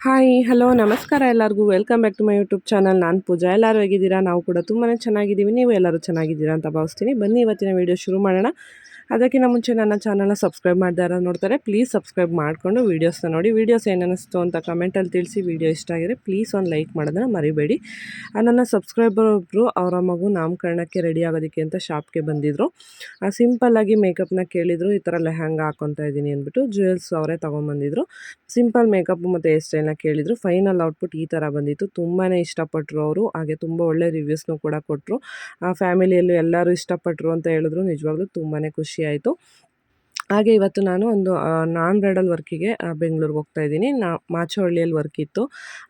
Hi hello ನಮಸ್ಕಾರ ಎಲ್ಲರಿಗೂ. Welcome back to my YouTube channel ನಾನು ಪೂಜಾ. ಎಲ್ಲರೂ ಹೇಗಿದ್ದೀರಾ? ನಾವು ಕೂಡ ತುಂಬಾ ಚೆನ್ನಾಗಿದ್ದೀವಿ. ನೀವು ಎಲ್ಲರೂ ಚೆನ್ನಾಗಿದ್ದೀರಾ ಅಂತ ಭಾವಿಸ್ತೀನಿ. ಬನ್ನಿ, ಇವತ್ತಿನ ವಿಡಿಯೋ ಶುರು ಮಾಡೋಣ. ಅದಕ್ಕಿಂತ ಮುಂಚೆ ನನ್ನ ಚಾನಲ್ನ ಸಬ್ಸ್ಕ್ರೈಬ್ ಮಾಡ್ದಾರ ನೋಡ್ತಾರೆ ಪ್ಲೀಸ್ ಸಬ್ಸ್ಕ್ರೈಬ್ ಮಾಡಿಕೊಂಡು ವೀಡಿಯೋಸ್ನ ನೋಡಿ. ವೀಡಿಯೋಸ್ ಏನಿಸ್ತು ಅಂತ ಕಮೆಂಟಲ್ಲಿ ತಿಳಿಸಿ. ವೀಡಿಯೋ ಇಷ್ಟ ಆಗಿದೆ ಪ್ಲೀಸ್ ಒಂದು ಲೈಕ್ ಮಾಡೋದನ್ನ ಮರಿಬೇಡಿ. ನನ್ನ ಸಬ್ಸ್ಕ್ರೈಬರ್ ಒಬ್ಬರು ಅವರ ಮಗು ನಾಮಕರಣಕ್ಕೆ ರೆಡಿ ಆಗೋದಕ್ಕೆ ಅಂತ ಶಾಪ್ಗೆ ಬಂದಿದ್ದರು ಸಿಂಪಲ್ಲಾಗಿ ಮೇಕಪ್ನ ಕೇಳಿದರು, ಈ ಥರ ಲೆಹಂಗ ಹಾಕೊತಾ ಇದ್ದೀನಿ ಅಂದ್ಬಿಟ್ಟು ಜ್ಯುವೆಲ್ಸ್ ಅವರೇ ತೊಗೊಂಬಂದಿದ್ರು. ಸಿಂಪಲ್ ಮೇಕಪ್ ಮತ್ತು ಹೇರ್ ಸ್ಟೈಲ್ನ ಕೇಳಿದರು. ಫೈನಲ್ ಔಟ್ಪುಟ್ ಈ ಥರ ಬಂದಿತ್ತು. ತುಂಬಾ ಇಷ್ಟಪಟ್ಟರು ಅವರು, ಹಾಗೆ ತುಂಬ ಒಳ್ಳೆ ರಿವ್ಯೂಸ್ನೂ ಕೂಡ ಕೊಟ್ಟರು ಫ್ಯಾಮಿಲಿಯಲ್ಲೂ ಎಲ್ಲರೂ ಇಷ್ಟಪಟ್ಟರು ಅಂತ ಹೇಳಿದ್ರು. ನಿಜವಾಗ್ಲೂ ತುಂಬಾ ಖುಷಿ. ಆಯಿತು ಹಾಗೆ ಇವತ್ತು ನಾನು ಒಂದು ನಾನ್ ಬ್ರೈಡಲ್ ವರ್ಕಿಗೆ ಬೆಂಗಳೂರಿಗೆ ಹೋಗ್ತಾ ಇದ್ದೀನಿ. ನಾ ಮಾಚೋಹಳ್ಳಿಯಲ್ಲಿ ವರ್ಕ್ ಇತ್ತು.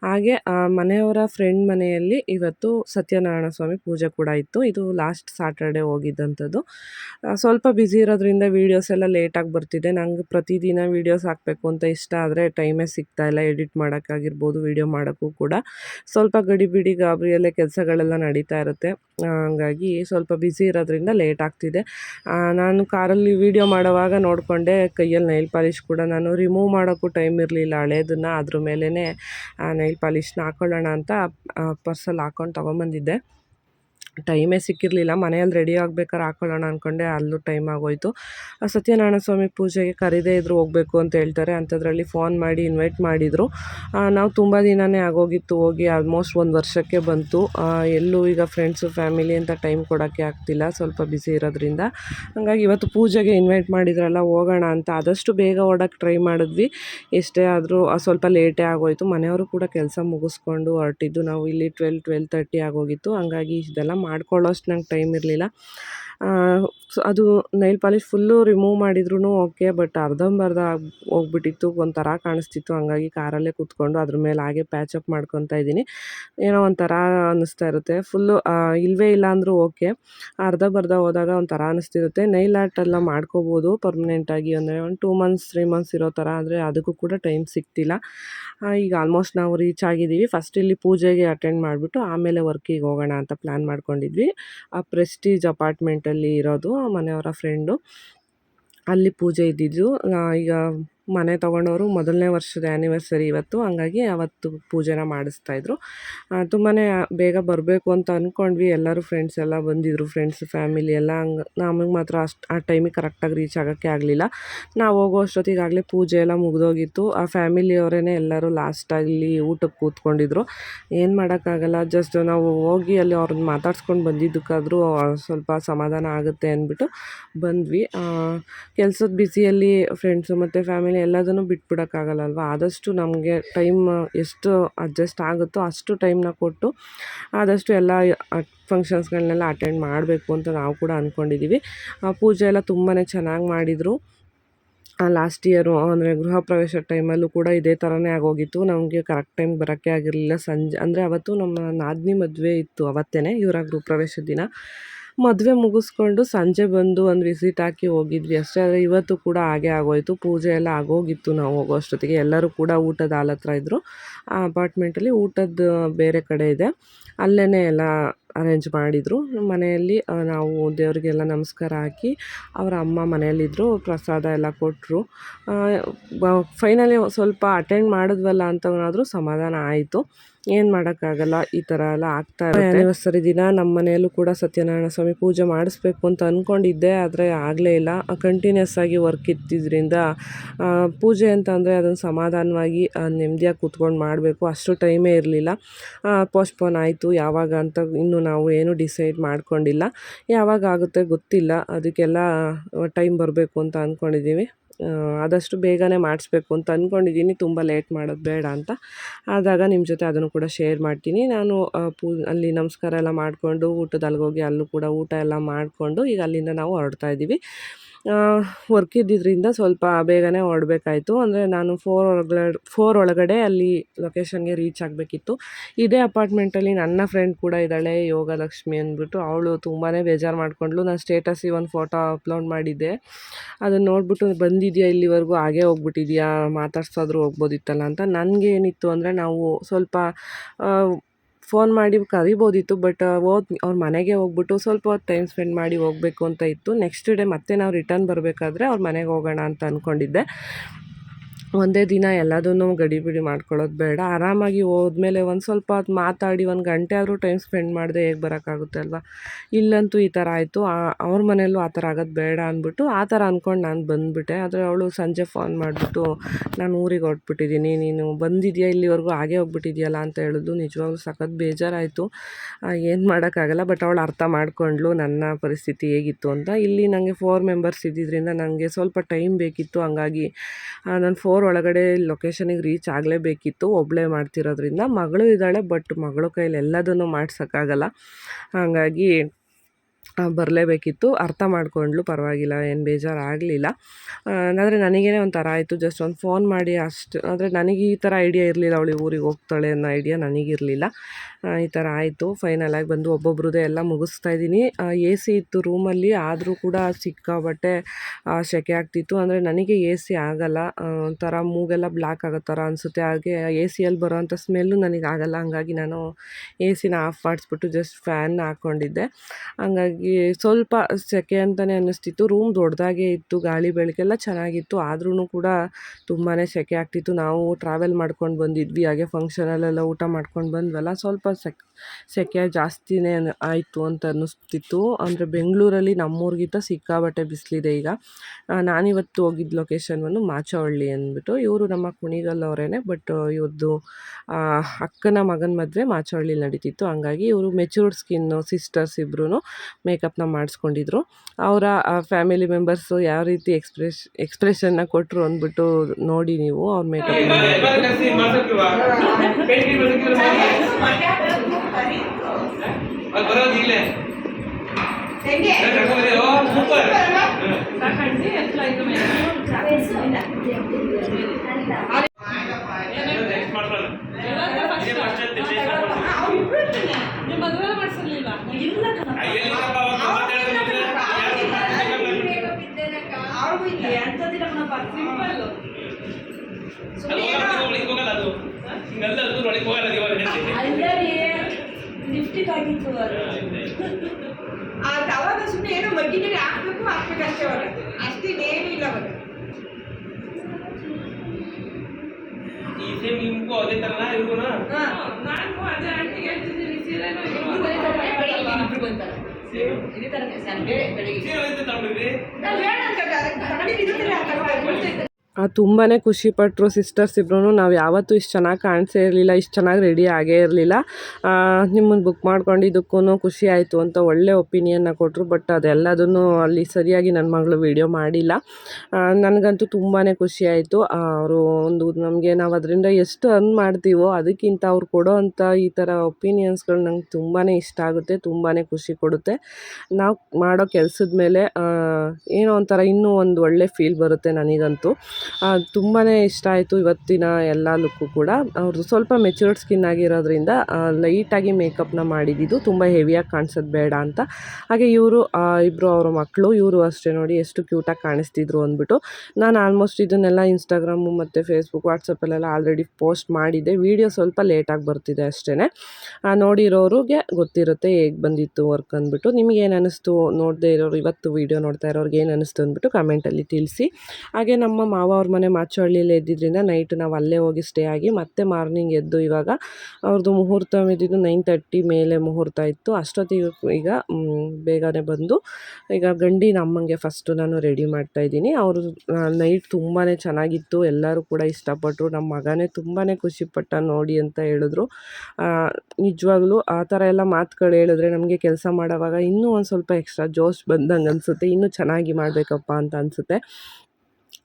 ಹಾಗೆ ಮನೆಯವರ ಫ್ರೆಂಡ್ ಮನೆಯಲ್ಲಿ ಇವತ್ತು ಸತ್ಯನಾರಾಯಣ ಸ್ವಾಮಿ ಪೂಜೆ ಕೂಡ ಇತ್ತು. ಇದು ಲಾಸ್ಟ್ ಸಾಟರ್ಡೆ ಹೋಗಿದ್ದಂಥದ್ದು. ಸ್ವಲ್ಪ ಬ್ಯುಸಿ ಇರೋದ್ರಿಂದ ವೀಡಿಯೋಸ್ ಎಲ್ಲ ಲೇಟಾಗಿ ಬರ್ತಿದೆ. ನಂಗೆ ಪ್ರತಿದಿನ ವೀಡಿಯೋಸ್ ಹಾಕಬೇಕು ಅಂತ ಇಷ್ಟ ಆದರೆ ಟೈಮೇ ಸಿಗ್ತಾ ಇಲ್ಲ. ಎಡಿಟ್ ಮಾಡೋಕ್ಕಾಗಿರ್ಬೋದು, ವೀಡಿಯೋ ಮಾಡೋಕ್ಕೂ ಕೂಡ. ಸ್ವಲ್ಪ ಗಡಿಬಿಡಿ ಗಾಬರಿಯಲ್ಲೇ ಕೆಲಸಗಳೆಲ್ಲ ನಡೀತಾ ಇರುತ್ತೆ. ಹಾಗಾಗಿ ಸ್ವಲ್ಪ ಬ್ಯುಸಿ ಇರೋದ್ರಿಂದ ಲೇಟ್ ಆಗ್ತಿದೆ. ನಾನು ಕಾರಲ್ಲಿ ವೀಡಿಯೋ ಮಾಡೋವಾಗ ನೋಡಿಕೊಂಡೆ ಕೈಯಲ್ಲಿ ನೈಲ್ ಪಾಲಿಷ್ ಕೂಡ ನಾನು ರಿಮೂವ್ ಮಾಡೋಕ್ಕೂ ಟೈಮ್ ಇರಲಿಲ್ಲ. ಹಳೇದನ್ನು ಅದ್ರ ಮೇಲೇ ನೈಲ್ ಪಾಲಿಷ್ನ ಹಾಕೊಳ್ಳೋಣ ಅಂತ ಪರ್ಸಲ್ಲಿ ಹಾಕ್ಕೊಂಡು ತೊಗೊಂಬಂದಿದ್ದೆ. ಟೈಮೇ ಸಿಕ್ಕಿರಲಿಲ್ಲ. ಮನೆಯಲ್ಲಿ ರೆಡಿ ಆಗ್ಬೇಕಾದ್ರೆ ಹಾಕೊಳ್ಳೋಣ ಅಂದ್ಕೊಂಡೆ ಅಲ್ಲೂ ಟೈಮ್ ಆಗೋಯ್ತು. ಸತ್ಯನಾರಾಯಣ ಸ್ವಾಮಿ ಪೂಜೆಗೆ ಕರೀದೇ ಇದ್ರು ಹೋಗಬೇಕು ಅಂತ ಹೇಳ್ತಾರೆ. ಅಂಥದ್ರಲ್ಲಿ ಫೋನ್ ಮಾಡಿ ಇನ್ವೈಟ್ ಮಾಡಿದರು. ನಾವು ತುಂಬ ದಿನವೇ ಆಗೋಗಿತ್ತು ಹೋಗಿ ಆಲ್ಮೋಸ್ಟ್ ಒಂದು ವರ್ಷಕ್ಕೆ ಬಂತು. ಎಲ್ಲೂ ಈಗ ಫ್ರೆಂಡ್ಸು ಫ್ಯಾಮಿಲಿ ಅಂತ ಟೈಮ್ ಕೊಡೋಕ್ಕೆ ಆಗ್ತಿಲ್ಲ, ಸ್ವಲ್ಪ ಬ್ಯುಸಿ ಇರೋದ್ರಿಂದ. ಹಾಗಾಗಿ ಇವತ್ತು ಪೂಜೆಗೆ ಇನ್ವೈಟ್ ಮಾಡಿದ್ರಲ್ಲ, ಹೋಗೋಣ ಅಂತ ಆದಷ್ಟು ಬೇಗ ಓಡೋಕ್ಕೆ ಟ್ರೈ ಮಾಡಿದ್ವಿ. ಎಷ್ಟೇ ಆದರೂ ಸ್ವಲ್ಪ ಲೇಟೇ ಆಗೋಯಿತು. ಮನೆಯವರು ಕೂಡ ಕೆಲಸ ಮುಗಿಸ್ಕೊಂಡು ಹೊರಟಿದ್ದು ನಾವು ಇಲ್ಲಿ ಟ್ವೆಲ್ ಟ್ವೆಲ್ ತರ್ಟಿ ಆಗೋಗಿತ್ತು. ಹಂಗಾಗಿ ಇದೆಲ್ಲ ಮಾಡ್ಕೊಳ್ಳೋಷ್ಟು ನಂಗೆ ಟೈಮ್ ಇರಲಿಲ್ಲ. ಅದು ನೈಲ್ ಪಾಲಿಷ್ ಫುಲ್ಲು ರಿಮೂವ್ ಮಾಡಿದ್ರು ಓಕೆ ಬಟ್ ಅರ್ಧಂಬರ್ಧ ಹೋಗ್ಬಿಟ್ಟಿತ್ತು, ಒಂಥರ ಕಾಣಿಸ್ತಿತ್ತು. ಹಂಗಾಗಿ ಕಾರಲ್ಲೇ ಕೂತ್ಕೊಂಡು ಅದ್ರ ಮೇಲೆ ಹಾಗೆ ಪ್ಯಾಚಪ್ ಮಾಡ್ಕೊತಾ ಇದ್ದೀನಿ. ಏನೋ ಒಂಥರ ಅನ್ನಿಸ್ತಾ ಇರುತ್ತೆ. ಫುಲ್ಲು ಇಲ್ಲವೇ ಇಲ್ಲ ಅಂದರೂ ಓಕೆ ಅರ್ಧ ಬರ್ಧ ಹೋದಾಗ ಒಂಥರ ಅನ್ನಿಸ್ತಿರುತ್ತೆ. ನೈಲ್ ಆರ್ಟ್ ಎಲ್ಲ ಮಾಡ್ಕೋಬೋದು ಪರ್ಮನೆಂಟಾಗಿ ಅಂದರೆ ಒಂದು ಟೂ ಮಂತ್ಸ್ ತ್ರೀ ಮಂತ್ಸ್ ಇರೋ ಥರ ಆದರೆ ಅದಕ್ಕೂ ಕೂಡ ಟೈಮ್ ಸಿಗ್ತಿಲ್ಲ. ಈಗ ಆಲ್ಮೋಸ್ಟ್ ನಾವು ರೀಚ್ ಆಗಿದ್ದೀವಿ. ಫಸ್ಟ್ ಇಲ್ಲಿ ಪೂಜೆಗೆ ಅಟೆಂಡ್ ಮಾಡಿಬಿಟ್ಟು ಆಮೇಲೆ ವರ್ಕಿಗೆ ಹೋಗೋಣ ಅಂತ ಪ್ಲ್ಯಾನ್ ಮಾಡ್ಕೊಂಡಿದ್ವಿ. ಆ ಪ್ರೆಸ್ಟೀಜ್ ಅಪಾರ್ಟ್ಮೆಂಟಲ್ಲಿ ಇರೋದು ಮನೆಯವರ ಫ್ರೆಂಡು ಅಲ್ಲಿ ಪೂಜೆ ಇದ್ದಿದ್ದು. ಈಗ ಮನೆ ತೊಗೊಂಡವರು ಮೊದಲನೇ ವರ್ಷದ ಆ್ಯನಿವರ್ಸರಿ ಇವತ್ತು, ಹಂಗಾಗಿ ಅವತ್ತು ಪೂಜೆನ ಮಾಡಿಸ್ತಾಯಿದ್ರು ತುಂಬಾ ಬೇಗ ಬರಬೇಕು ಅಂತ ಅಂದ್ಕೊಂಡ್ವಿ ಎಲ್ಲರೂ ಫ್ರೆಂಡ್ಸ್ ಎಲ್ಲ ಬಂದಿದ್ದರು ಫ್ರೆಂಡ್ಸ್ ಫ್ಯಾಮಿಲಿ ಎಲ್ಲ. ಹಂಗೆ, ನಮಗೆ ಮಾತ್ರ ಅಷ್ಟು, ಆ ಟೈಮಿಗೆ ಕರೆಕ್ಟಾಗಿ ರೀಚ್ ಆಗೋಕ್ಕೆ ಆಗಲಿಲ್ಲ. ನಾವು ಹೋಗೋ ಅಷ್ಟೊತ್ತಿಗಾಗಲೇ ಪೂಜೆ ಎಲ್ಲ ಮುಗಿದೋಗಿತ್ತು. ಆ ಫ್ಯಾಮಿಲಿಯವರೇ ಎಲ್ಲರೂ ಲಾಸ್ಟಾಗಲಿ ಊಟಕ್ಕೆ ಕೂತ್ಕೊಂಡಿದ್ರು. ಏನು ಮಾಡೋಕ್ಕಾಗಲ್ಲ ಜಸ್ಟ್ ನಾವು ಹೋಗಿ ಅಲ್ಲಿ ಅವ್ರನ್ನ ಮಾತಾಡ್ಸ್ಕೊಂಡು ಬಂದಿದ್ದಕ್ಕಾದರೂ ಸ್ವಲ್ಪ ಸಮಾಧಾನ ಆಗುತ್ತೆ ಅಂದ್ಬಿಟ್ಟು ಬಂದ್ವಿ. ಕೆಲಸದ ಬಿಸಿಯಲ್ಲಿ ಫ್ರೆಂಡ್ಸು ಮತ್ತು ಫ್ಯಾಮಿಲಿ ಎಲ್ಲದನ್ನು ಬಿಟ್ಬಿಡೋಕ್ಕಾಗಲ್ಲಲ್ವ? ಆದಷ್ಟು ನಮಗೆ ಟೈಮ್ ಎಷ್ಟು ಅಡ್ಜಸ್ಟ್ ಆಗುತ್ತೋ ಅಷ್ಟು ಟೈಮ್ನ ಕೊಟ್ಟು ಆದಷ್ಟು ಎಲ್ಲ ಫಂಕ್ಷನ್ಸ್ಗಳನ್ನೆಲ್ಲ ಅಟೆಂಡ್ ಮಾಡಬೇಕು ಅಂತ ನಾವು ಕೂಡ ಅಂದ್ಕೊಂಡಿದ್ದೀವಿ ಪೂಜೆ ಎಲ್ಲ ತುಂಬಾ ಚೆನ್ನಾಗಿ ಮಾಡಿದರು. ಲಾಸ್ಟ್ ಇಯರು ಅಂದರೆ ಗೃಹ ಪ್ರವೇಶ ಟೈಮಲ್ಲೂ ಕೂಡ ಇದೇ ಥರನೇ ಆಗೋಗಿತ್ತು. ನಮಗೆ ಕರೆಕ್ಟ್ ಟೈಮ್ ಬರೋಕ್ಕೆ ಆಗಿರಲಿಲ್ಲ. ಸಂಜೆ ಅಂದರೆ ಅವತ್ತು ನಮ್ಮ ನಾದಿನಿ ಮದುವೆ ಇತ್ತು ಅವತ್ತೇ ಇವರ ಗೃಹ ಪ್ರವೇಶ ದಿನ. ಮದುವೆ ಮುಗಿಸ್ಕೊಂಡು ಸಂಜೆ ಬಂದು ಒಂದು ವಿಸಿಟ್ ಹಾಕಿ ಹೋಗಿದ್ವಿ ಅಷ್ಟೇ, ಆದರೆ ಇವತ್ತು ಕೂಡ ಹಾಗೆ ಆಗೋಯಿತು. ಪೂಜೆ ಎಲ್ಲ ಆಗೋಗಿತ್ತು ನಾವು ಹೋಗೋ ಅಷ್ಟೊತ್ತಿಗೆ. ಎಲ್ಲರೂ ಕೂಡ ಊಟದ ಹಾಲ್ ಹತ್ರ ಇದ್ದರು ಆ ಅಪಾರ್ಟ್ಮೆಂಟಲ್ಲಿ ಊಟದ ಬೇರೆ ಕಡೆ ಇದೆ. ಅಲ್ಲೇ ಎಲ್ಲ ಅರೇಂಜ್ ಮಾಡಿದರು. ಮನೆಯಲ್ಲಿ ನಾವು ದೇವರಿಗೆಲ್ಲ ನಮಸ್ಕಾರ ಹಾಕಿ ಅವರ ಅಮ್ಮ ಮನೆಯಲ್ಲಿದ್ದರು ಪ್ರಸಾದ ಎಲ್ಲ ಕೊಟ್ಟರು ಫೈನಲಿ ಸ್ವಲ್ಪ ಅಟೆಂಡ್ ಮಾಡಿದ್ವಲ್ಲ ಅಂತನಾದರೂ ಸಮಾಧಾನ ಆಯಿತು. ಏನು ಮಾಡೋಕ್ಕಾಗಲ್ಲ? ಈ ಥರ ಎಲ್ಲ ಆಗ್ತಾ ಇರುತ್ತೆ. ಆ್ಯನಿವರ್ಸರಿ ದಿನ ನಮ್ಮ ಮನೆಯಲ್ಲೂ ಕೂಡ ಸತ್ಯನಾರಾಯಣ ಸ್ವಾಮಿ ಪೂಜೆ ಮಾಡಿಸ್ಬೇಕು ಅಂತ ಅಂದ್ಕೊಂಡಿದ್ದೆ ಆದರೆ ಆಗಲೇ ಇಲ್ಲ. ಕಂಟಿನ್ಯೂಸ್ ಆಗಿ ವರ್ಕ್ ಇತ್ತಿದ್ರಿಂದ ಪೂಜೆ ಅಂತ ಅಂದರೆ ಅದನ್ನು ಸಮಾಧಾನವಾಗಿ ನೆಮ್ಮದಿಯಾಗಿ ಕೂತ್ಕೊಂಡು ಮಾಡಬೇಕು. ಅಷ್ಟು ಟೈಮೇ ಇರಲಿಲ್ಲ. ಪೋಸ್ಟ್ಪೋನ್ ಆಯಿತು. ಯಾವಾಗ ಅಂತ ಇನ್ನೂ ನಾವು ಏನು ಡಿಸೈಡ್ ಮಾಡ್ಕೊಂಡಿಲ್ಲ. ಯಾವಾಗ ಆಗುತ್ತೆ ಗೊತ್ತಿಲ್ಲ. ಅದಕ್ಕೆಲ್ಲ ಟೈಮ್ ಬರಬೇಕು ಅಂತ ಅಂದ್ಕೊಂಡಿದ್ದೀವಿ ಆದಷ್ಟು ಬೇಗನೆ ಮಾಡಿಸ್ಬೇಕು ಅಂತ ಅಂದ್ಕೊಂಡಿದ್ದೀನಿ ತುಂಬ ಲೇಟ್ ಮಾಡೋದು ಬೇಡ ಅಂತ. ಆದಾಗ ನಿಮ್ಮ ಜೊತೆ ಅದನ್ನು ಕೂಡ ಶೇರ್ ಮಾಡ್ತೀನಿ. ನಾನು ಪೂ, ಅಲ್ಲಿ ನಮಸ್ಕಾರ ಎಲ್ಲ ಮಾಡಿಕೊಂಡು ಊಟದ ಹೋಗಿ ಅಲ್ಲೂ ಕೂಡ ಊಟ ಎಲ್ಲ ಮಾಡಿಕೊಂಡು ಈಗ ಅಲ್ಲಿಂದ ನಾವು ಹೊರಡ್ತಾ ಇದ್ದೀವಿ. ವರ್ಕ್ ಇದ್ದಿದ್ದರಿಂದ ಸ್ವಲ್ಪ ಬೇಗನೆ ಹೊರಡ್ಬೇಕಾಯ್ತು. ಅಂದರೆ ನಾನು ಫೋರ್ ಒಳಗಡೆ ಫೋರ್ ಒಳಗಡೆ ಅಲ್ಲಿ ಲೊಕೇಶನ್ಗೆ ರೀಚ್ ಆಗಬೇಕಿತ್ತು. ಇದೇ ಅಪಾರ್ಟ್ಮೆಂಟಲ್ಲಿ ನನ್ನ ಫ್ರೆಂಡ್ ಕೂಡ ಇದ್ದಾಳೆ, ಯೋಗಲಕ್ಷ್ಮಿ ಅಂದ್ಬಿಟ್ಟು. ಅವಳು ತುಂಬಾ ಬೇಜಾರು ಮಾಡಿಕೊಂಡ್ಳು. ನಾನು ಸ್ಟೇಟಸ್ಸಿಗೆ ಒಂದು ಫೋಟೋ ಅಪ್ಲೋಡ್ ಮಾಡಿದ್ದೆ. ಅದನ್ನು ನೋಡಿಬಿಟ್ಟು, ಬಂದಿದೆಯಾ ಇಲ್ಲಿವರೆಗೂ? ಹಾಗೇ ಹೋಗ್ಬಿಟ್ಟಿದ್ಯಾ? ಮಾತಾಡ್ಸಾದ್ರೂ ಹೋಗ್ಬೋದಿತ್ತಲ್ಲ? ಅಂತ. ನನಗೆ ಏನಿತ್ತು ಅಂದರೆ ನಾವು ಸ್ವಲ್ಪ ಫೋನ್ ಮಾಡಿ ಕರಿಬೋದಿತ್ತು, ಬಟ್ ಹೋದ್, ಅವ್ರ ಮನೆಗೆ ಹೋಗ್ಬಿಟ್ಟು ಸ್ವಲ್ಪ ಹೊತ್ತು ಟೈಮ್ ಸ್ಪೆಂಡ್ ಮಾಡಿ ಹೋಗಬೇಕು ಅಂತ ಇತ್ತು. ನೆಕ್ಸ್ಟ್ ಡೇ ಮತ್ತೆ ನಾವು ರಿಟರ್ನ್ ಬರಬೇಕಾದ್ರೆ ಅವ್ರ ಮನೆಗೆ ಹೋಗೋಣ ಅಂತ ಅಂದ್ಕೊಂಡಿದ್ದೆ ಒಂದೇ ದಿನ ಎಲ್ಲದನ್ನೂ ಗಡಿಬಿಡಿ ಮಾಡ್ಕೊಳ್ಳೋದು ಬೇಡ. ಆರಾಮಾಗಿ ಹೋದ್ಮೇಲೆ ಒಂದು ಸ್ವಲ್ಪ ಹೊತ್ತು ಮಾತಾಡಿ ಒಂದು ಗಂಟೆ ಆದರೂ ಟೈಮ್ ಸ್ಪೆಂಡ್ ಮಾಡದೆ ಹೇಗೆ ಬರೋಕ್ಕಾಗುತ್ತೆ ಅಲ್ವಾ? ಇಲ್ಲಂತೂ ಈ ಥರ ಆಯಿತು. ಅವ್ರ ಮನೆಯಲ್ಲೂ ಆ ಥರ ಆಗೋದು ಬೇಡ ಅಂದ್ಬಿಟ್ಟು ಆ ಥರ ಅಂದ್ಕೊಂಡು ನಾನು ಬಂದುಬಿಟ್ಟೆ. ಆದರೆ ಅವಳು ಸಂಜೆ ಫೋನ್ ಮಾಡಿಬಿಟ್ಟು, ನಾನು ಊರಿಗೆ ಹೊರಟ್ಬಿಟ್ಟಿದ್ದೀನಿ. ನೀನು ಬಂದಿದೆಯಾ ಇಲ್ಲಿವರೆಗೂ? ಹಾಗೆ ಹೋಗ್ಬಿಟ್ಟಿದ್ಯಲ್ಲ? ಅಂತ ಹೇಳಿದ್ಲು ನಿಜವಾಗ್ಲೂ ಸಖತ್ ಬೇಜಾರಾಯಿತು. ಏನು ಮಾಡೋಕ್ಕಾಗಲ್ಲ. ಬಟ್ ಅವಳು ಅರ್ಥ ಮಾಡ್ಕೊಂಡ್ಳು ನನ್ನ ಪರಿಸ್ಥಿತಿ ಹೇಗಿತ್ತು ಅಂತ. ಇಲ್ಲಿ ನನಗೆ ಫೋರ್ ಮೆಂಬರ್ಸ್ ಇದ್ದಿದ್ದರಿಂದ ನನಗೆ ಸ್ವಲ್ಪ ಟೈಮ್ ಬೇಕಿತ್ತು. ಹಂಗಾಗಿ ನಾನು ಫೋರ್ ಒಳಗಡೆ ಲೊಕೇಶನಿಗೆ ರೀಚ್ ಆಗಲೇಬೇಕಿತ್ತು. ಒಬ್ಬಳೇ ಮಾಡ್ತಿರೋದ್ರಿಂದ ಮಗಳು ಇದ್ದಾಳೆ ಬಟ್ ಮಗಳು ಕೈಲಿ ಎಲ್ಲದನ್ನು ಮಾಡ್ಸೋಕ್ಕಾಗಲ್ಲ. ಹಾಗಾಗಿ ಬರಲೇಬೇಕಿತ್ತು, ಅರ್ಥ ಮಾಡ್ಕೊಂಡ್ಲು ಪರವಾಗಿಲ್ಲ, ಏನು ಬೇಜಾರು ಆಗಲಿಲ್ಲ ಅಂದರೆ ನನಗೇನೆ ಒಂಥರ ಆಯಿತು ಜಸ್ಟ್ ಒಂದು ಫೋನ್ ಮಾಡಿ ಅಷ್ಟು, ಅಂದರೆ ನನಗೆ ಈ ಥರ ಐಡಿಯಾ ಇರಲಿಲ್ಲ, ಅವಳು ಊರಿಗೆ ಹೋಗ್ತಾಳೆ ಅನ್ನೋ ಐಡಿಯಾ ನನಗಿರಲಿಲ್ಲ. ಈ ಥರ ಆಯಿತು ಫೈನಲಾಗಿ ಬಂದು ಒಬ್ಬೊಬ್ರದ್ದೇ ಎಲ್ಲ ಮುಗಿಸ್ತಾ ಇದ್ದೀನಿ. ಎ ಸಿ ಇತ್ತು ರೂಮಲ್ಲಿ ಆದರೂ ಕೂಡ ಸಿಕ್ಕಾಬಟ್ಟೆ ಸೆಕೆ ಆಗ್ತಿತ್ತು. ಅಂದರೆ ನನಗೆ ಎ ಸಿ ಆಗಲ್ಲ ಒಂಥರ ಮೂಗೆಲ್ಲ ಬ್ಲ್ಯಾಕ್ ಆಗೋ ಥರ ಅನಿಸುತ್ತೆ. ಹಾಗೆ ಎ ಸಿಯಲ್ಲಿ ಬರೋವಂಥ ಸ್ಮೆಲ್ಲು ನನಗೆ ಆಗಲ್ಲ. ಹಂಗಾಗಿ ನಾನು ಎ ಸಿನ ಆಫ್ ಮಾಡಿಸ್ಬಿಟ್ಟು ಜಸ್ಟ್ ಫ್ಯಾನ್ ಹಾಕ್ಕೊಂಡಿದ್ದೆ ಹಂಗಾಗಿ ಸ್ವಲ್ಪ ಸೆಕೆ ಅಂತಲೇ ಅನ್ನಿಸ್ತಿತ್ತು. ರೂಮ್ ದೊಡ್ಡದಾಗೇ ಇತ್ತು, ಗಾಳಿ ಬೆಳಕೆಲ್ಲ ಚೆನ್ನಾಗಿತ್ತು. ಆದ್ರೂ ಕೂಡ ತುಂಬಾ ಸೆಕೆ ಆಗ್ತಿತ್ತು. ನಾವು ಟ್ರಾವೆಲ್ ಮಾಡ್ಕೊಂಡು ಬಂದಿದ್ವಿ. ಹಾಗೆ ಫಂಕ್ಷನಲ್ಲೆಲ್ಲ ಊಟ ಮಾಡ್ಕೊಂಡು ಬಂದ್ವಲ್ಲ, ಸ್ವಲ್ಪ ಸೆಕ್, ಸೆಕೆ ಜಾಸ್ತಿನೇ ಆಯಿತು ಅಂತ ಅನ್ನಿಸ್ತಿತ್ತು. ಅಂದರೆ ಬೆಂಗಳೂರಲ್ಲಿ ನಮ್ಮೂರಿಗಿಂತ ಸಿಕ್ಕಾಬಟ್ಟೆ ಬಿಸಿಲಿದೆ ಈಗ. ನಾನಿವತ್ತು ಹೋಗಿದ್ದ ಲೊಕೇಶನ್ ಬಂದು ಮಾಚವಳ್ಳಿ ಅಂದ್ಬಿಟ್ಟು. ಇವರು ನಮ್ಮ ಕುಣಿಗಲ್ ಬಟ್ ಇವ್ರದ್ದು ಅಕ್ಕನ ಮಗನ ಮದುವೆ ಮಾಚವಳ್ಳಿಲಿ ನಡೀತಿತ್ತು. ಹಂಗಾಗಿ ಇವರು ಮೆಚೂರ್ಡ್ ಸ್ಕಿನ್ನು ಸಿಸ್ಟರ್ಸ್ ಇಬ್ಬರೂ ಮೇಕಪ್ನ ಮಾಡಿಸ್ಕೊಂಡಿದ್ರು. ಅವರ ಫ್ಯಾಮಿಲಿ ಮೆಂಬರ್ಸು ಯಾವ ರೀತಿ ಎಕ್ಸ್ಪ್ರೆಶ್ ಎಕ್ಸ್ಪ್ರೆಷನ್ನ ಕೊಟ್ಟರು ಅಂದ್ಬಿಟ್ಟು ನೋಡಿ ನೀವು ಅವ್ರ ಮೇಕಪ್ ಸೂಪರ್. ಲಿಫ್ಟಿಗೆ ಆಗಿತ್ತು ಅದು ಅದು ಅವಾಗ ಸುಮ್ಮನೆ ಏನೋ ಮಗ್ಗಿನಲ್ಲಿ ಹಾಕ್ಬೇಕು ಹಾಕ್ಬೇಕು ಅಷ್ಟೇ ಅವಾಗ ಅಷ್ಟೇನೇನು ಇಲ್ಲ ಅವಾಗ ಈ ಸೇಮ್ ನಿಮ್ಗೂ ಅದೇ ತರನ ಇವ್ರಿಗೂ ಹಾ ನಾನು ಅದೇ ಆಂಟಿಗೆ ಹೇಳ್ತಿದ್ದೀನಿ ಸೀರೆನೂ ಇಬ್ರು ಬಂತಾರೆ, ಬೆಳಿಗ್ಗೆ ಇಬ್ರು ಬಂತಾರೆ. ಇದೇ ತರ ಸಂಡೇ ಬೆಳಿಗ್ಗೆ ಸೀರೆ ಒಯ್ದು ತಗೊಂಡಿದ್ರಿ ನಾನು ಬೇಡ ಅಂತ ಅದಕ್ಕೆ ತಗೊಂಡಿದ್ದು ಇದ್ದಿದ್ರೆ ಆ ಥರ ತುಂಬಾ ಖುಷಿಪಟ್ಟರು ಸಿಸ್ಟರ್ಸ್ ಇಬ್ರು ನಾವು ಯಾವತ್ತೂ ಇಷ್ಟು ಚೆನ್ನಾಗಿ ಕಾಣಿಸೇ ಇರಲಿಲ್ಲ, ಇಷ್ಟು ಚೆನ್ನಾಗಿ ರೆಡಿ ಆಗೇ ಇರಲಿಲ್ಲ. ನಿಮ್ಮನ್ನು ಬುಕ್ ಮಾಡ್ಕೊಂಡಿದ್ದಕ್ಕೂ ಖುಷಿ ಆಯಿತು ಅಂತ ಒಳ್ಳೆ ಒಪಿನಿಯನ್ನ ಕೊಟ್ಟರು ಬಟ್ ಅದೆಲ್ಲದನ್ನು ಅಲ್ಲಿ ಸರಿಯಾಗಿ ನನ್ನ ಮಗಳು ವೀಡಿಯೋ ಮಾಡಿಲ್ಲ. ನನಗಂತೂ ತುಂಬಾ ಖುಷಿ ಆಯಿತು. ಅವರು ಒಂದು ನಮಗೆ ನಾವು ಅದರಿಂದ ಎಷ್ಟು ಅರ್ನ್ ಮಾಡ್ತೀವೋ ಅದಕ್ಕಿಂತ ಅವ್ರು ಕೊಡೋ ಅಂಥ ಈ ಥರ ಒಪಿನಿಯನ್ಸ್ಗಳು ನಂಗೆ ತುಂಬಾ ಇಷ್ಟ ಆಗುತ್ತೆ ತುಂಬಾ ಖುಷಿ ಕೊಡುತ್ತೆ. ನಾವು ಮಾಡೋ ಕೆಲಸದ ಮೇಲೆ ಏನೋ ಒಂಥರ ಇನ್ನೂ ಒಂದು ಒಳ್ಳೆ ಫೀಲ್ ಬರುತ್ತೆ ನನಗಂತೂ. ತುಂಬಾ ಇಷ್ಟ ಆಯಿತು ಇವತ್ತಿನ ಎಲ್ಲ ಲುಕ್ಕು ಕೂಡ. ಅವ್ರದ್ದು ಸ್ವಲ್ಪ ಮೆಚ್ಯೂರ್ಡ್ ಸ್ಕಿನ್ ಆಗಿರೋದ್ರಿಂದ ಲೈಟಾಗಿ ಮೇಕಪ್ನ ಮಾಡಿದ್ದು ತುಂಬ ಹೆವಿಯಾಗಿ ಕಾಣಿಸೋದು ಬೇಡ ಅಂತ. ಹಾಗೆ ಇವರು ಇಬ್ಬರು ಅವರ ಮಕ್ಕಳು ಇವರು ಅಷ್ಟೇ ನೋಡಿ ಎಷ್ಟು ಕ್ಯೂಟಾಗಿ ಕಾಣಿಸ್ತಿದ್ರು ಅಂದ್ಬಿಟ್ಟು ನಾನು ಆಲ್ಮೋಸ್ಟ್ ಇದನ್ನೆಲ್ಲ ಇನ್ಸ್ಟಾಗ್ರಾಮು ಮತ್ತು ಫೇಸ್ಬುಕ್ ವಾಟ್ಸಪ್ಪಲ್ಲೆಲ್ಲ ಆಲ್ರೆಡಿ ಪೋಸ್ಟ್ ಮಾಡಿದ್ದೆ. ವಿಡಿಯೋ ಸ್ವಲ್ಪ ಲೇಟಾಗಿ ಬರ್ತಿದೆ ಅಷ್ಟೇ ನೋಡಿರೋರಿಗೆ ಗೊತ್ತಿರುತ್ತೆ ಹೇಗೆ ಬಂದಿತ್ತು ವರ್ಕ್ ಅಂದ್ಬಿಟ್ಟು. ನಿಮಗೆ ಏನು ಅನ್ನಿಸ್ತು ನೋಡದೇ ಇರೋರು, ಇವತ್ತು ವೀಡಿಯೋ ನೋಡ್ತಾ ಇರೋರಿಗೆ ಏನು ಅನ್ನಿಸ್ತು ಅಂದ್ಬಿಟ್ಟು ಕಮೆಂಟಲ್ಲಿ ತಿಳಿಸಿ. ಹಾಗೆ ನಮ್ಮ ಮಾವ ಅವ್ರ ಮನೆ ಮಾಚಹಳ್ಳಿಯಲ್ಲಿ ಎದ್ದಿದ್ದರಿಂದ ನೈಟ್ ನಾವು ಅಲ್ಲೇ ಹೋಗಿ ಸ್ಟೇ ಆಗಿ ಮತ್ತೆ ಮಾರ್ನಿಂಗ್ ಎದ್ದು ಇವಾಗ ಅವ್ರದ್ದು ಮುಹೂರ್ತ ಇದ್ದಿದ್ದು ನೈನ್ ತರ್ಟಿ ಮೇಲೆ ಮುಹೂರ್ತ ಇತ್ತು. ಅಷ್ಟೊತ್ತಿಗೆ ಈಗ ಬೇಗನೆ ಬಂದು ಈಗ ಗಂಡಿ ನಮ್ಮಂಗೆ ಫಸ್ಟು ನಾನು ರೆಡಿ ಮಾಡ್ತಾ ಇದ್ದೀನಿ. ಅವರು ನೈಟ್ ತುಂಬಾ ಚೆನ್ನಾಗಿತ್ತು. ಎಲ್ಲರೂ ಕೂಡ ಇಷ್ಟಪಟ್ಟರು ನಮ್ಮ ಮಗನೇ ತುಂಬಾ ಖುಷಿಪಟ್ಟ ನೋಡಿ ಅಂತ ಹೇಳಿದ್ರು. ನಿಜವಾಗ್ಲೂ ಆ ಥರ ಎಲ್ಲ ಮಾತುಗಳು ಹೇಳಿದ್ರೆ ನಮಗೆ ಕೆಲಸ ಮಾಡೋವಾಗ ಇನ್ನೂ ಒಂದು ಸ್ವಲ್ಪ ಎಕ್ಸ್ಟ್ರಾ ಜೋಶ್ ಬಂದಂಗೆ ಅನಿಸುತ್ತೆ. ಇನ್ನೂ ಚೆನ್ನಾಗಿ ಮಾಡಬೇಕಪ್ಪ ಅಂತ ಅನಿಸುತ್ತೆ.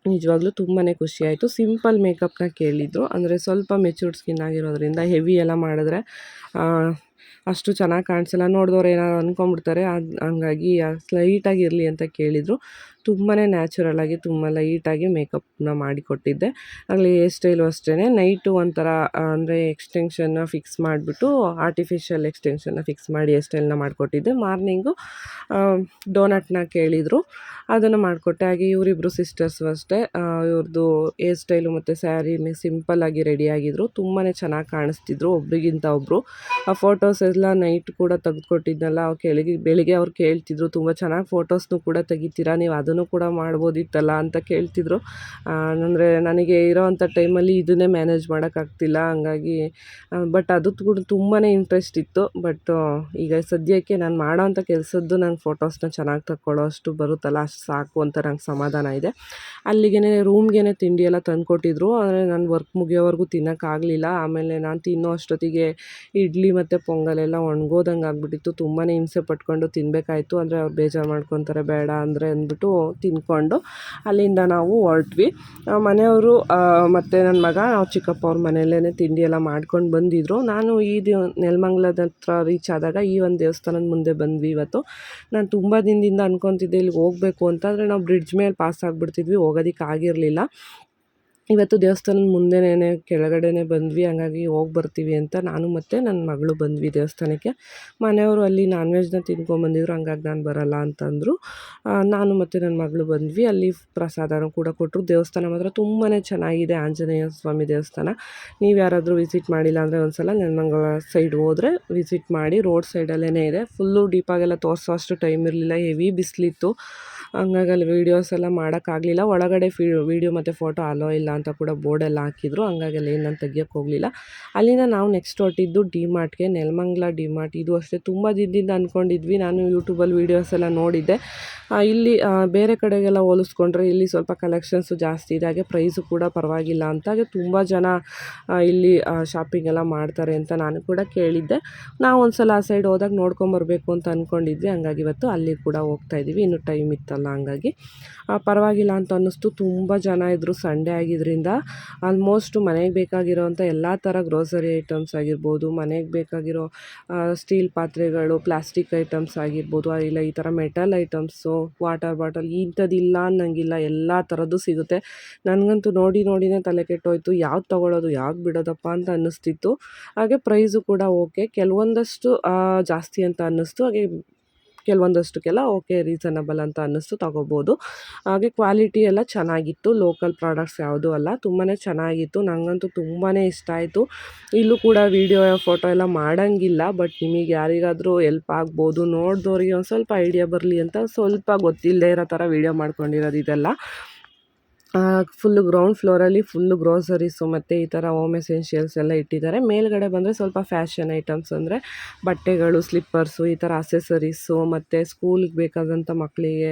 ನಿಜವಾಗ್ಲೂ ತುಂಬಾ ಖುಷಿ ಆಯಿತು. ಸಿಂಪಲ್ ಮೇಕಪ್ನ ಕೇಳಿದ್ರು. ಅಂದರೆ ಸ್ವಲ್ಪ ಮೆಚೂರ್ಡ್ ಸ್ಕಿನ್ ಆಗಿರೋದ್ರಿಂದ ಹೆವಿ ಎಲ್ಲ ಮಾಡಿದ್ರೆ ಅಷ್ಟು ಚೆನ್ನಾಗಿ ಕಾಣಿಸಲ್ಲ. ನೋಡಿದವ್ರು ಏನಾದ್ರು ಅಂದ್ಕೊಂಬಿಡ್ತಾರೆ ಅದು, ಹಂಗಾಗಿ ಸ್ಲೈಟಾಗಿರಲಿ ಅಂತ ಕೇಳಿದರು. ತುಂಬಾ ನ್ಯಾಚುರಲಾಗಿ ತುಂಬ ಲೈಟಾಗಿ ಮೇಕಪ್ನ ಮಾಡಿಕೊಟ್ಟಿದ್ದೆ. ಆಗಲಿ ಹೇರ್ ಸ್ಟೈಲು ಅಷ್ಟೇ ನೈಟು ಒಂಥರ, ಅಂದರೆ ಎಕ್ಸ್ಟೆನ್ಷನ್ನ ಫಿಕ್ಸ್ ಮಾಡಿಬಿಟ್ಟು ಆರ್ಟಿಫಿಷಿಯಲ್ ಎಕ್ಸ್ಟೆನ್ಷನ್ನ ಫಿಕ್ಸ್ ಮಾಡಿ ಹೇರ್ ಸ್ಟೈಲ್ನ ಮಾಡಿಕೊಟ್ಟಿದ್ದೆ. ಮಾರ್ನಿಂಗು ಡೋನಟ್ನ ಕೇಳಿದರು. ಅದನ್ನು ಮಾಡಿಕೊಟ್ಟೆ. ಹಾಗೆ ಇವರಿಬ್ಬರು ಸಿಸ್ಟರ್ಸು ಅಷ್ಟೇ. ಇವ್ರದ್ದು ಹೇರ್ ಸ್ಟೈಲು ಮತ್ತು ಸ್ಯಾರಿ ಸಿಂಪಲ್ಲಾಗಿ ರೆಡಿಯಾಗಿದ್ದರು ತುಂಬಾ ಚೆನ್ನಾಗಿ ಕಾಣಿಸ್ತಿದ್ರು ಒಬ್ರಿಗಿಂತ ಒಬ್ಬರು ಆ ಫೋಟೋಸ್ ಎಲ್ಲ ನೈಟ್ ಕೂಡ ತೆಗೆದುಕೊಟ್ಟಿದ್ನಲ್ಲ, ಅವ್ರು ಕೆಳಗೆ, ಬೆಳಿಗ್ಗೆ ಅವ್ರು ಕೇಳ್ತಿದ್ರು, ತುಂಬ ಚೆನ್ನಾಗಿ ಫೋಟೋಸ್ನು ಕೂಡ ತೆಗಿತೀರಾ? ನೀವು ಅದು ಅದನ್ನು ಕೂಡ ಮಾಡ್ಬೋದಿತ್ತಲ್ಲ ಅಂತ ಕೇಳ್ತಿದ್ರು. ಅಂದರೆ ನನಗೆ ಇರೋವಂಥ ಟೈಮಲ್ಲಿ ಇದನ್ನೇ ಮ್ಯಾನೇಜ್ ಮಾಡೋಕ್ಕಾಗ್ತಿಲ್ಲ, ಹಂಗಾಗಿ ಬಟ್ ಅದು ಕೂಡ ತುಂಬಾ ಇಂಟ್ರೆಸ್ಟ್ ಇತ್ತು. ಬಟ್ ಈಗ ಸದ್ಯಕ್ಕೆ ನಾನು ಮಾಡೋವಂಥ ಕೆಲಸದ್ದು ನಂಗೆ ಫೋಟೋಸ್ನ ಚೆನ್ನಾಗಿ ತಕ್ಕೊಳ್ಳೋ ಅಷ್ಟು ಬರುತ್ತಲ್ಲ, ಅಷ್ಟು ಸಾಕು ಅಂತ ನಂಗೆ ಸಮಾಧಾನ ಇದೆ. ಅಲ್ಲಿಗೆ ರೂಮ್ಗೆ ತಿಂಡಿ ಎಲ್ಲ ತಂದುಕೊಟ್ಟಿದ್ರು, ಆದರೆ ನಾನು ವರ್ಕ್ ಮುಗಿಯೋವರೆಗೂ ತಿನ್ನೋಕ್ಕಾಗಲಿಲ್ಲ. ಆಮೇಲೆ ನಾನು ತಿನ್ನೋ ಅಷ್ಟೊತ್ತಿಗೆ ಇಡ್ಲಿ ಮತ್ತು ಪೊಂಗಲೆಲ್ಲ ಒಣಗೋದಂಗೆ ಆಗ್ಬಿಟ್ಟಿತ್ತು ತುಂಬಾ ಹಿಂಸೆ ಪಟ್ಕೊಂಡು ತಿನ್ನಬೇಕಾಯ್ತು ಅಂದರೆ ಅವ್ರು ಬೇಜಾರು ಮಾಡ್ಕೊತಾರೆ, ಬೇಡ ಅಂದರೆ ಅಂದ್ಬಿಟ್ಟು ತಿಂದ್ಕೊಂಡು ಅಲ್ಲಿಂದ ನಾವು ಹೊರಟ್ವಿ. ಮನೆಯವರು ಮತ್ತು ನನ್ನ ಮಗ, ನಾವು ಚಿಕ್ಕಪ್ಪ ಅವ್ರ ಮನೆಯಲ್ಲೇ ತಿಂಡಿ ಎಲ್ಲ ಮಾಡ್ಕೊಂಡು ಬಂದಿದ್ರು. ನಾನು ಈ ದಿ, ನೆಲಮಂಗ್ಲದ ಹತ್ರ ರೀಚ್ ಆದಾಗ ಈ ಒಂದು ದೇವಸ್ಥಾನದ ಮುಂದೆ ಬಂದ್ವಿ ಇವತ್ತು. ನಾನು ತುಂಬ ದಿನದಿಂದ ಅನ್ಕೊತಿದ್ದೆ ಇಲ್ಲಿಗೆ ಹೋಗಬೇಕು ಅಂತಂದರೆ ನಾವು ಬ್ರಿಡ್ಜ್ ಮೇಲೆ ಪಾಸ್ ಆಗಿಬಿಡ್ತಿದ್ವಿ ಹೋಗೋದಕ್ಕೆ ಆಗಿರಲಿಲ್ಲ. ಇವತ್ತು ದೇವಸ್ಥಾನದ ಮುಂದೆನೇ ಕೆಳಗಡೆನೇ ಬಂದ್ವಿ, ಹಂಗಾಗಿ ಹೋಗಿ ಬರ್ತೀವಿ ಅಂತ ನಾನು ಮತ್ತು ನನ್ನ ಮಗಳು ಬಂದ್ವಿ ದೇವಸ್ಥಾನಕ್ಕೆ. ಮನೆಯವರು ಅಲ್ಲಿ ನಾನ್ ವೆಜ್ನ ತಿನ್ಕೊಂಬಂದಿದ್ರು, ಹಂಗಾಗಿ ನಾನು ಬರಲ್ಲ ಅಂತಂದರು. ನಾನು ಮತ್ತು ನನ್ನ ಮಗಳು ಬಂದ್ವಿ, ಅಲ್ಲಿ ಪ್ರಸಾದನೂ ಕೂಡ ಕೊಟ್ಟರು ದೇವಸ್ಥಾನ ಮಾತ್ರ ತುಂಬಾ ಚೆನ್ನಾಗಿದೆ, ಆಂಜನೇಯ ಸ್ವಾಮಿ ದೇವಸ್ಥಾನ. ನೀವು ಯಾರಾದರೂ ವಿಸಿಟ್ ಮಾಡಿಲ್ಲ ಅಂದರೆ ಒಂದ್ಸಲ ನೆಲಮಂಗಲ ಸೈಡ್ ಹೋದರೆ ವಿಸಿಟ್ ಮಾಡಿ, ರೋಡ್ ಸೈಡಲ್ಲೇ ಇದೆ. ಫುಲ್ಲು ಡೀಪಾಗೆಲ್ಲ ತೋರಿಸೋ ಅಷ್ಟು ಟೈಮ್ ಇರಲಿಲ್ಲ, ಹೆವಿ ಬಿಸಿಲಿತ್ತು. ಹಂಗಾಗಿ ಅಲ್ಲಿ ವೀಡಿಯೋಸ್ ಎಲ್ಲ ಮಾಡೋಕ್ಕಾಗಲಿಲ್ಲ ಒಳಗಡೆ ಫಿ ವೀಡಿಯೋ ಮತ್ತು ಫೋಟೋ ಅಲೋ ಇಲ್ಲ ಅಂತ ಕೂಡ ಬೋರ್ಡೆಲ್ಲ ಹಾಕಿದ್ರು. ಹಂಗಾಗಿ ಅಲ್ಲಿ ಏನು ತೆಗಿಯೋಕ್ಕೆ ಹೋಗಲಿಲ್ಲ. ಅಲ್ಲಿಂದ ನಾವು ನೆಕ್ಸ್ಟ್ ಹೊರಟಿದ್ದು ಡಿ ಮಾರ್ಟ್ಗೆ ನೆಲಮಂಗ್ಲ ಡಿ ಮಾರ್ಟ್ ಇದು ಅಷ್ಟೇ ತುಂಬ ದಿನದಿಂದ ಅಂದ್ಕೊಂಡಿದ್ವಿ ನಾನು ಯೂಟ್ಯೂಬಲ್ಲಿ ವೀಡಿಯೋಸ್ ಎಲ್ಲ ನೋಡಿದ್ದೆ. ಇಲ್ಲಿ ಬೇರೆ ಕಡೆಗೆಲ್ಲ ಹೋಲಿಸ್ಕೊಂಡ್ರೆ ಇಲ್ಲಿ ಸ್ವಲ್ಪ ಕಲೆಕ್ಷನ್ಸು ಜಾಸ್ತಿ ಇದೆ. ಹಾಗೆ ಪ್ರೈಸು ಕೂಡ ಪರವಾಗಿಲ್ಲ ಅಂತ. ಹಾಗೆ ತುಂಬ ಜನ ಇಲ್ಲಿ ಶಾಪಿಂಗ್ ಎಲ್ಲ ಮಾಡ್ತಾರೆ ಅಂತ ನಾನು ಕೂಡ ಕೇಳಿದ್ದೆ. ನಾವು ಒಂದು ಸಲ ಆ ಸೈಡ್ ಹೋದಾಗ ನೋಡ್ಕೊಂಬರ್ಬೇಕು ಅಂತ ಅಂದ್ಕೊಂಡಿದ್ವಿ ಹಂಗಾಗಿ ಇವತ್ತು ಅಲ್ಲಿ ಕೂಡ ಹೋಗ್ತಾ ಇದ್ದೀವಿ ಇನ್ನು ಟೈಮ್ ಇತ್ತಲ್ಲ. ಹಂಗಾಗಿ. ಆ, ಪರವಾಗಿಲ್ಲ ಅಂತ ಅನ್ನಿಸ್ತು. ತುಂಬ ಜನ ಇದ್ದರು ಸಂಡೇ ಆಗಿದ್ದರಿಂದ ಆಲ್ಮೋಸ್ಟ್ ಮನೆಗೆ ಬೇಕಾಗಿರೋವಂಥ ಎಲ್ಲ ಥರ ಗ್ರೋಸರಿ ಐಟಮ್ಸ್ ಆಗಿರ್ಬೋದು ಮನೆಗೆ ಬೇಕಾಗಿರೋ ಸ್ಟೀಲ್ ಪಾತ್ರೆಗಳು ಪ್ಲಾಸ್ಟಿಕ್ ಐಟಮ್ಸ್ ಆಗಿರ್ಬೋದು ಇಲ್ಲ ಈ ಥರ ಮೆಟಲ್ ಐಟಮ್ಸು ವಾಟರ್ ಬಾಟಲ್ ಇಂಥದ್ದಿಲ್ಲ ಅನ್ನಂಗಿಲ್ಲ. ಎಲ್ಲ ಥರದ್ದು ಸಿಗುತ್ತೆ. ನನಗಂತೂ ನೋಡಿ ನೋಡಿನೇ ತಲೆ ಕೆಟ್ಟೋಯ್ತು. ಯಾವ್ದು ತೊಗೊಳೋದು ಯಾವ್ದು ಬಿಡೋದಪ್ಪ ಅಂತ ಅನ್ನಿಸ್ತಿತ್ತು. ಹಾಗೆ ಪ್ರೈಸು ಕೂಡ ಓಕೆ ಕೆಲವೊಂದಷ್ಟು ಜಾಸ್ತಿ ಅಂತ ಅನ್ನಿಸ್ತು. ಹಾಗೆ ಕೆಲವೊಂದಷ್ಟಕ್ಕೆಲ್ಲ ಓಕೆ ರೀಸನಬಲ್ ಅಂತ ಅನ್ನಿಸ್ತು, ತೊಗೋಬೋದು. ಹಾಗೆ ಕ್ವಾಲಿಟಿ ಎಲ್ಲ ಚೆನ್ನಾಗಿತ್ತು, ಲೋಕಲ್ ಪ್ರಾಡಕ್ಟ್ಸ್ ಯಾವುದೂ ಅಲ್ಲ ತುಂಬಾ ಚೆನ್ನಾಗಿತ್ತು ನನಗಂತೂ ತುಂಬಾ ಇಷ್ಟ ಆಯಿತು. ಇಲ್ಲೂ ಕೂಡ ವೀಡಿಯೋ, ಫೋಟೋ ಎಲ್ಲ ಮಾಡೋಂಗಿಲ್ಲ, ಬಟ್ ನಿಮಗೆ ಯಾರಿಗಾದರೂ ಎಲ್ಪ್ ಆಗ್ಬೋದು ನೋಡಿದವ್ರಿಗೆ ಒಂದು ಸ್ವಲ್ಪ ಐಡಿಯಾ ಬರಲಿ ಅಂತ ಸ್ವಲ್ಪ ಗೊತ್ತಿಲ್ಲದೆ ಇರೋ ಥರ ವೀಡಿಯೋ ಮಾಡ್ಕೊಂಡಿರೋದು ಇದೆಲ್ಲ. ಫುಲ್ಲು ಗ್ರೌಂಡ್ ಫ್ಲೋರಲ್ಲಿ ಫುಲ್ಲು ಗ್ರೋಸರೀಸು ಮತ್ತು ಈ ಥರ ಹೋಮ್ ಎಸೆನ್ಷಿಯಲ್ಸ್ ಎಲ್ಲ ಇಟ್ಟಿದ್ದಾರೆ. ಮೇಲ್ಗಡೆ ಬಂದರೆ ಸ್ವಲ್ಪ ಫ್ಯಾಷನ್ ಐಟಮ್ಸ್ ಅಂದರೆ ಬಟ್ಟೆಗಳು ಸ್ಲಿಪ್ಪರ್ಸು ಈ ಥರ ಅಸೆಸರೀಸು ಮತ್ತು ಸ್ಕೂಲಿಗೆ ಬೇಕಾದಂಥ ಮಕ್ಕಳಿಗೆ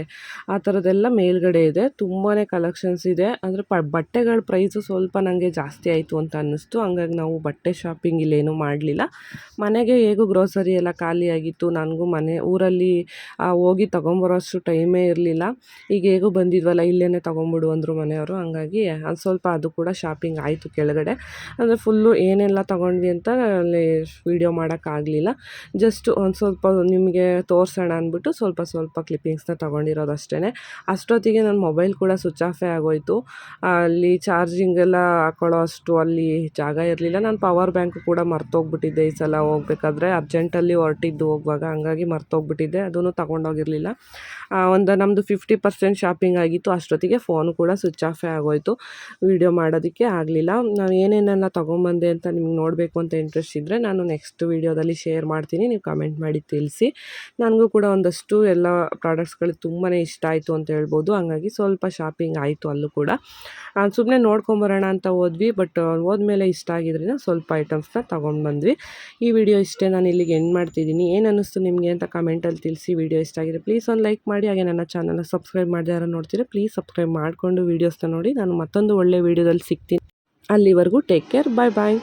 ಆ ಥರದ್ದೆಲ್ಲ ಮೇಲ್ಗಡೆ ಇದೆ. ತುಂಬಾ ಕಲೆಕ್ಷನ್ಸ್ ಇದೆ. ಅಂದರೆ ಪ, ಬಟ್ಟೆಗಳ ಪ್ರೈಸು ಸ್ವಲ್ಪ ನನಗೆ ಜಾಸ್ತಿ ಆಯಿತು ಅಂತ ಅನ್ನಿಸ್ತು. ಹಂಗಾಗಿ ನಾವು ಬಟ್ಟೆ ಶಾಪಿಂಗ್ ಇಲ್ಲೇನೂ ಮಾಡಲಿಲ್ಲ. ಮನೆಗೆ ಹೇಗೂ ಗ್ರೋಸರಿ ಎಲ್ಲ ಖಾಲಿಯಾಗಿತ್ತು ನನಗೂ ಮನೆ, ಊರಲ್ಲಿ ಹೋಗಿ ತೊಗೊಂಬರೋಷ್ಟು ಟೈಮೇ ಇರಲಿಲ್ಲ. ಈಗ ಹೇಗೂ ಬಂದಿದ್ವಲ್ಲ ಇಲ್ಲೇ ತೊಗೊಂಬಿಡು ಅಂದರು ಮನೆಯವರು, ಹಂಗಾಗಿ ಅದು ಸ್ವಲ್ಪ ಅದು ಕೂಡ ಶಾಪಿಂಗ್ ಆಯಿತು ಕೆಳಗಡೆ. ಅಂದರೆ ಫುಲ್ಲು ಏನೆಲ್ಲ ತೊಗೊಂಡ್ವಿ ಅಂತ ಅಲ್ಲಿ ವೀಡಿಯೋ ಮಾಡೋಕ್ಕಾಗಲಿಲ್ಲ ಜಸ್ಟ್ ಒಂದು ಸ್ವಲ್ಪ ನಿಮಗೆ ತೋರಿಸೋಣ ಅಂದ್ಬಿಟ್ಟು ಸ್ವಲ್ಪ ಸ್ವಲ್ಪ ಕ್ಲಿಪ್ಪಿಂಗ್ಸ್ನ ತೊಗೊಂಡಿರೋದು ಅಷ್ಟೇ ಅಷ್ಟೊತ್ತಿಗೆ ನನ್ನ ಮೊಬೈಲ್ ಕೂಡ ಸ್ವಿಚ್ ಆಫೇ ಆಗೋಯಿತು. ಅಲ್ಲಿ ಚಾರ್ಜಿಂಗ್ ಎಲ್ಲ ಹಾಕೊಳ್ಳೋ ಅಷ್ಟು ಅಲ್ಲಿ ಜಾಗ ಇರಲಿಲ್ಲ. ನಾನು ಪವರ್ ಬ್ಯಾಂಕ್ ಕೂಡ ಮರ್ತೋಗ್ಬಿಟ್ಟಿದ್ದೆ ಈ ಸಲ ಹೋಗ್ಬೇಕಾದ್ರೆ. ಅರ್ಜೆಂಟಲ್ಲಿ ಹೊರಟಿದ್ದು ಹೋಗುವಾಗ, ಹಂಗಾಗಿ ಮರ್ತೋಗ್ಬಿಟ್ಟಿದ್ದೆ ಅದನ್ನು ತೊಗೊಂಡೋಗಿರಲಿಲ್ಲ. ಒಂದು ನಮ್ಮದು ಫಿಫ್ಟಿ ಪರ್ಸೆಂಟ್ ಶಾಪಿಂಗ್ ಆಗಿತ್ತು. ಅಷ್ಟೊತ್ತಿಗೆ ಫೋನ್ ಕೂಡ ಸ್ವಿಚ್ ಆಫೇ ಆಗೋಯಿತು. ವೀಡಿಯೋ ಮಾಡೋದಕ್ಕೆ ಆಗಲಿಲ್ಲ. ನಾನು ಏನೇನೆಲ್ಲ ತೊಗೊಂಬಂದೆ ಅಂತ ನಿಮ್ಗೆ ನೋಡಬೇಕು ಅಂತ ಇಂಟ್ರೆಸ್ಟ್ ಇದ್ದರೆ ನಾನು ನೆಕ್ಸ್ಟ್ ವೀಡಿಯೋದಲ್ಲಿ ಶೇರ್ ಮಾಡ್ತೀನಿ. ನೀವು ಕಮೆಂಟ್ ಮಾಡಿ ತಿಳಿಸಿ. ನನಗೂ ಕೂಡ ಒಂದಷ್ಟು ಎಲ್ಲ ಪ್ರಾಡಕ್ಟ್ಸ್ಗಳು ತುಂಬಾ ಇಷ್ಟ ಆಯಿತು ಅಂತ ಹೇಳ್ಬೋದು. ಹಂಗಾಗಿ ಸ್ವಲ್ಪ ಶಾಪಿಂಗ್ ಆಯಿತು ಅಲ್ಲೂ ಕೂಡ. ಸುಮ್ಮನೆ ನೋಡ್ಕೊಂಬರೋಣ ಅಂತ ಹೋದ್ವಿ. ಬಟ್ ಹೋದ್ಮೇಲೆ ಇಷ್ಟ ಆಗಿದ್ರಿಂದ ಸ್ವಲ್ಪ ಐಟಮ್ಸ್ನ ತೊಗೊಂಡು ಬಂದ್ವಿ ಈ ವಿಡಿಯೋ ಇಷ್ಟೇ ನಾನು ಇಲ್ಲಿಗೆ ಎಂಡ್ ಮಾಡ್ತಿದ್ದೀನಿ. ಏನು ಅನ್ನಿಸ್ತು ನಿಮಗೆ ಅಂತ ಕಮೆಂಟಲ್ಲಿ ತಿಳಿಸಿ. ವಿಡಿಯೋ ಇಷ್ಟ ಆಗಿದೆ ಪ್ಲೀಸ್ ಒಂದು ಲೈಕ್ ಮಾಡಿ. ಹಾಗೆ ನನ್ನ ಚಾನಲ್ನ ಸಬ್ಸ್ಕ್ರೈಬ್ ಮಾಡಿದಾರ ನೋಡ್ತೀರಾ ಪ್ಲೀಸ್ ಸಬ್ಸ್ಕ್ರೈಬ್ ಮಾಡಿಕೊಂಡು ವೀಡಿಯೋಸ್ನ ನೋಡಿ ನಾನು ಮತ್ತೊಂದು ಒಳ್ಳೆ ವೀಡಿಯೋದಲ್ಲಿ ಸಿಗ್ತೀನಿ. ಅಲ್ಲಿವರೆಗೂ ಟೇಕ್ ಕೇರ್ ಬಾಯ್ ಬಾಯ್